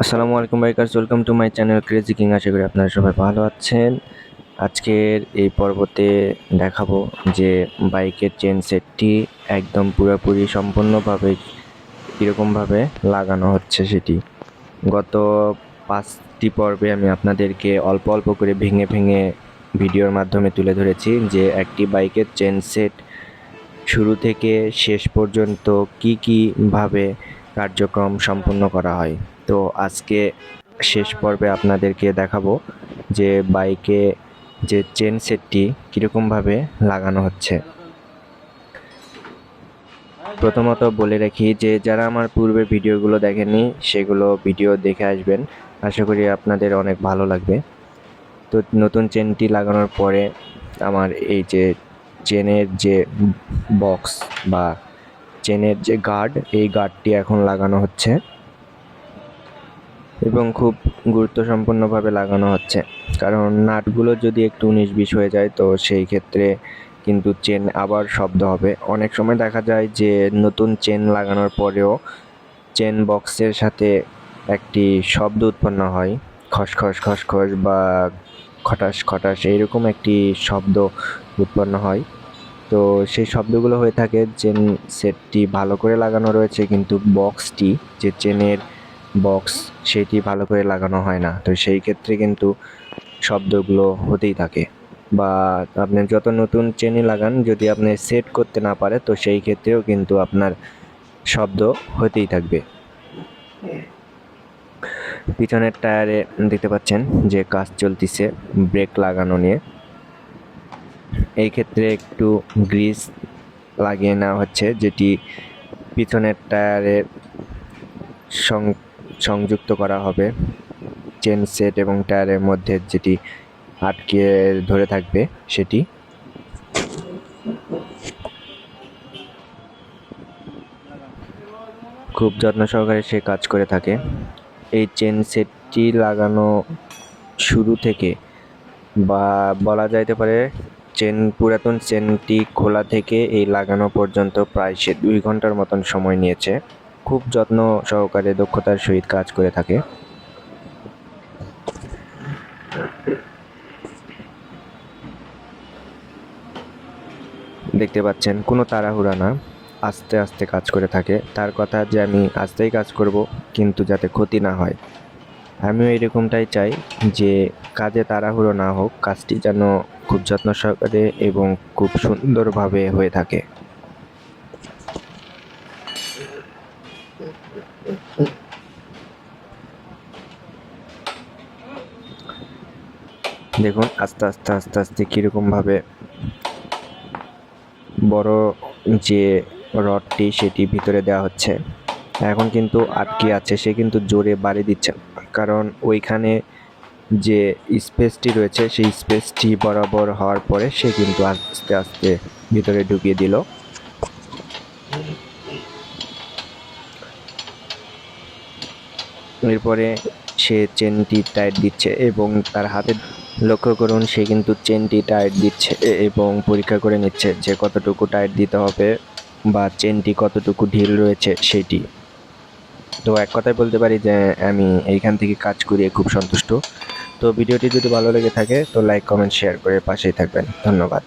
আসসালামু আলাইকুম bikers, welcome to my channel crazy king আশা করি আপনারা সবাই ভালো আছেন। আজকের এই পর্বতে দেখাবো যে বাইকের চেন সেটটি একদম পুরোপুরি সম্পূর্ণভাবে কীরকমভাবে লাগানো হচ্ছে সেটি। গত পাঁচটি পর্বে আমি আপনাদেরকে অল্প অল্প করে ভেঙে ভেঙে ভিডিওর মাধ্যমে তুলে ধরেছি যে একটি বাইকের চেন সেট শুরু থেকে শেষ পর্যন্ত কী কীভাবে কার্যক্রম সম্পন্ন করা হয়। তো আজকে শেষ পর্বে আপনাদেরকে দেখাবো যে বাইকে যে চেন সেটটি কীরকমভাবে লাগানো হচ্ছে। প্রথমত বলে রাখি যে যারা আমার পূর্বের ভিডিওগুলো দেখেননি, সেগুলো ভিডিও দেখে আসবেন। আশা করি আপনাদের অনেক ভালো লাগবে। তো নতুন চেনটি লাগানোর পরে আমার এই যে চেনের যে বক্স বা চেনের যে গার্ড, এই গার্ডটি এখন লাগানো হচ্ছে এবং খুব গুরুত্বসম্পন্নভাবে লাগানো হচ্ছে। কারণ নাটগুলো যদি একটু উনিশ বিশ হয়ে যায়, তো সেই ক্ষেত্রে কিন্তু চেন আবার শব্দ হবে। অনেক সময় দেখা যায় যে নতুন চেন লাগানোর পরেও চেন বক্সের সাথে একটি শব্দ উৎপন্ন হয়। খসখস খসখস বা খটাস খটাস, এইরকম একটি শব্দ উৎপন্ন হয়। তো সেই শব্দগুলো হয়ে থাকে চেন সেটটি ভালো করে লাগানো রয়েছে, কিন্তু বক্সটি যে চেনের বক্স সেটি ভালো করে লাগানো হয় না। তো সেই ক্ষেত্রে কিন্তু শব্দগুলো হতেই থাকে। বা আপনি যত নতুন চেনই লাগান, যদি আপনি সেট করতে না পারে, তো সেই ক্ষেত্রেও কিন্তু আপনার শব্দ হতেই থাকবে। পিছনের টায়ারে দেখতে পাচ্ছেন যে কাজ চলতিছে, ব্রেক লাগানো নিয়ে। এই ক্ষেত্রে একটু গ্রিস লাগিয়ে নেওয়া হচ্ছে, যেটি পিছনের টায়ারে সংযুক্ত করা হবে। চেন সেট এবং টায়ারের মধ্যে যেটি আটকে ধরে থাকবে সেটি। খুব যত্ন সহকারে সে কাজ করে থাকে। এই চেন সেটটি লাগানো শুরু থেকে বা বলা যাইতে পারে চেন, পুরাতন চেনটি খোলা থেকে এই লাগানো পর্যন্ত প্রায় সে দুই ঘণ্টার মতন সময় নিয়েছে। খুব যত্ন সহকারে দক্ষতার সহিত কাজ করে থাকে। দেখতে পাচ্ছেন, কোনো তাড়াহুড়া না। আস্তে আস্তে কাজ করে থাকে। তার কথা যে আমি আস্তেই কাজ করব, কিন্তু যাতে ক্ষতি না হয়। আমিও এরকমটাই চাই যে কাজে তাড়াহুড়ো না হোক, কাজটি যেন খুব যত্ন সহকারে এবং খুব সুন্দরভাবে হয়ে থাকে দেখুন, আস্তে আস্তে আস্তে আস্তে কীরকমভাবে বড় যে রডটি সেটি ভিতরে দেওয়া হচ্ছে এখন কিন্তু আটকে আছে, সে কিন্তু জোরে বাড়ি দিচ্ছে। কারণ ওইখানে যে স্পেসটি রয়েছে, সেই স্পেসটি বরাবর হওয়ার পরে সে কিন্তু আস্তে আস্তে ভিতরে ঢুকিয়ে দিল। এরপরে সে চেনটি টাইট দিচ্ছে এবং তার হাতে লক্ষ্য করুন, সে কিন্তু চেনটি টাইট দিচ্ছে এবং পরীক্ষা করে নিচ্ছে যে কতটুকু টাইট দিতে হবে বা চেনটি কতটুকু ঢিল রয়েছে সেটি। তো এক কথায় বলতে পারি যে, আমি এইখান থেকে কাজ করিয়ে খুব সন্তুষ্ট। তো ভিডিওটি যদি ভালো লেগে থাকে, তো লাইক কমেন্ট শেয়ার করে পাশেই থাকবেন। ধন্যবাদ।